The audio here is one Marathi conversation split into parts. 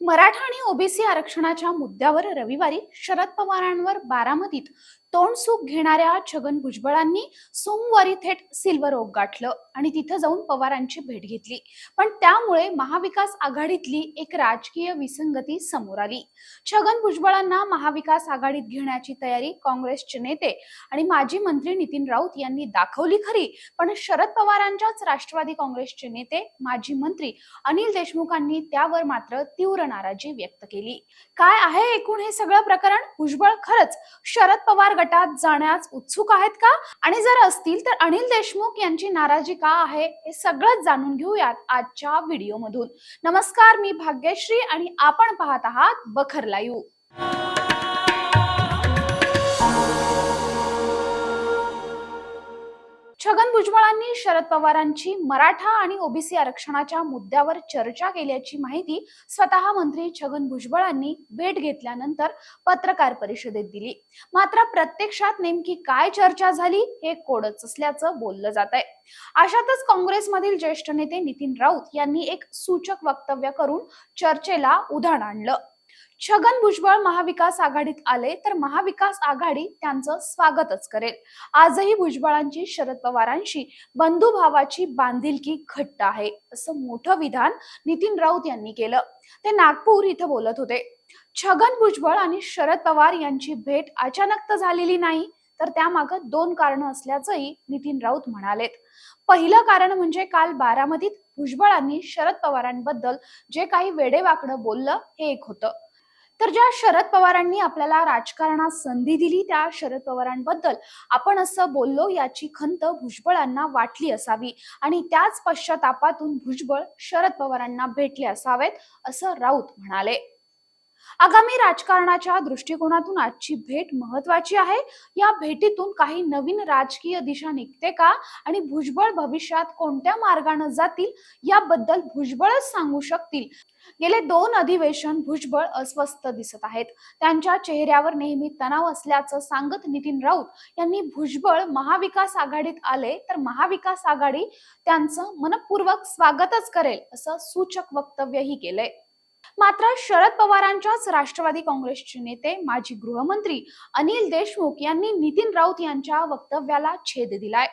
मराठा आणि ओबीसी आरक्षणाच्या मुद्द्यावर रविवारी शरद पवारांवर बारामतीत तोंडसूप घेणाऱ्या छगन भुजबळांनी सोमवारी थेट सिल्वर ओक गाठलं आणि तिथं जाऊन पवारांची भेट घेतली. पण त्यामुळे महाविकास आघाडीतली एक राजकीय विसंगती समोर आली. छगन भुजबळांना महाविकास आघाडीत घेण्याची तयारी काँग्रेसचे नेते आणि माजी मंत्री नितीन राऊत यांनी दाखवली खरी पण शरद पवारांच्याच राष्ट्रवादी काँग्रेसचे नेते माजी मंत्री अनिल देशमुखांनी त्यावर मात्र तीव्र नाराजी व्यक्त केली. काय आहे एकूण हे सगळं प्रकरण? भुजबळ खरंच शरद पवार गटात जाण्यास उत्सुक आहेत का? आणि जर असतील तर अनिल देशमुख यांची नाराजी का आहे हे सगळंच जाणून घेऊयात आजच्या व्हिडिओमधून. नमस्कार मी भाग्यश्री आणि आपण पाहत आहात बखर लाईव्ह. छगन भुजबळांनी शरद पवारांची मराठा आणि ओबीसी आरक्षणाच्या मुद्द्यावर चर्चा केल्याची माहिती स्वतः मंत्री छगन भुजबळांनी भेट घेतल्यानंतर पत्रकार परिषदेत दिली. मात्र प्रत्यक्षात नेमकी काय चर्चा झाली हे कोडच असल्याचं बोललं जात आहे अशातच काँग्रेसमधील ज्येष्ठ नेते नितीन राऊत यांनी एक सूचक वक्तव्य करून चर्चेला उधाण आणलं. छगन भुजबळ महाविकास आघाडीत आले तर महाविकास आघाडी त्यांचं स्वागतच करेल. आजही भुजबळांची शरद पवारांशी बंधुभावाची बांधिलकी घट्ट आहे असं मोठं विधान नितीन राऊत यांनी केलं. ते नागपूर इथं बोलत होते. छगन भुजबळ आणि शरद पवार यांची भेट अचानक तर झालेली नाही तर त्यामागं दोन कारण असल्याचंही नितीन राऊत म्हणालेत. पहिलं कारण म्हणजे काल बारामतीत भुजबळांनी शरद पवारांबद्दल जे काही वेडेवाकडं बोललं हे एक होतं. तर ज्या शरद पवारांनी आपल्याला राजकारणात संधी दिली त्या शरद पवारांबद्दल आपण असं बोललो याची खंत भुजबळांना वाटली असावी आणि त्याच पश्चातापातून भुजबळ शरद पवारांना भेटले असावेत असं राऊत म्हणाले. आगामी राजकारणाच्या दृष्टिकोनातून आजची भेट महत्वाची आहे. या भेटीतून काही नवीन राजकीय दिशा निघते का? आणि भुजबळ भविष्यात कोणत्या मार्गाने जातील? याबद्दल भुजबळच सांगू शकतील. गेले दोन अधिवेशन भुजबळ अस्वस्थ दिसत आहेत. त्यांच्या चेहऱ्यावर नेहमी तणाव असल्याचं सांगत नितीन राऊत यांनी भुजबळ महाविकास आघाडीत आले तर महाविकास आघाडी त्यांचं मनपूर्वक स्वागतच करेल असं सूचक वक्तव्यही केलंय. मात्र शरद पवारांच्याच राष्ट्रवादी काँग्रेसचे नेते माजी गृहमंत्री अनिल देशमुख यांनी नितीन राऊत यांच्या वक्तव्याला छेद दिलाय.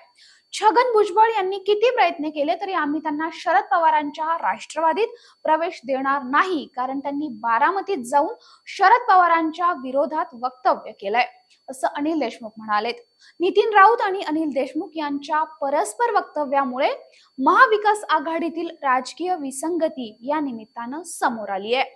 छगन भुजबळ यांनी किती प्रयत्न केले तरी आम्ही त्यांना शरद पवारांच्या राष्ट्रवादीत प्रवेश देणार नाही कारण त्यांनी बारामतीत जाऊन शरद पवारांच्या विरोधात वक्तव्य केलंय असं अनिल देशमुख म्हणालेत. नितीन राऊत आणि अनिल देशमुख यांच्या परस्पर वक्तव्यामुळे महाविकास आघाडीतील राजकीय विसंगती या निमित्तानं समोर आली आहे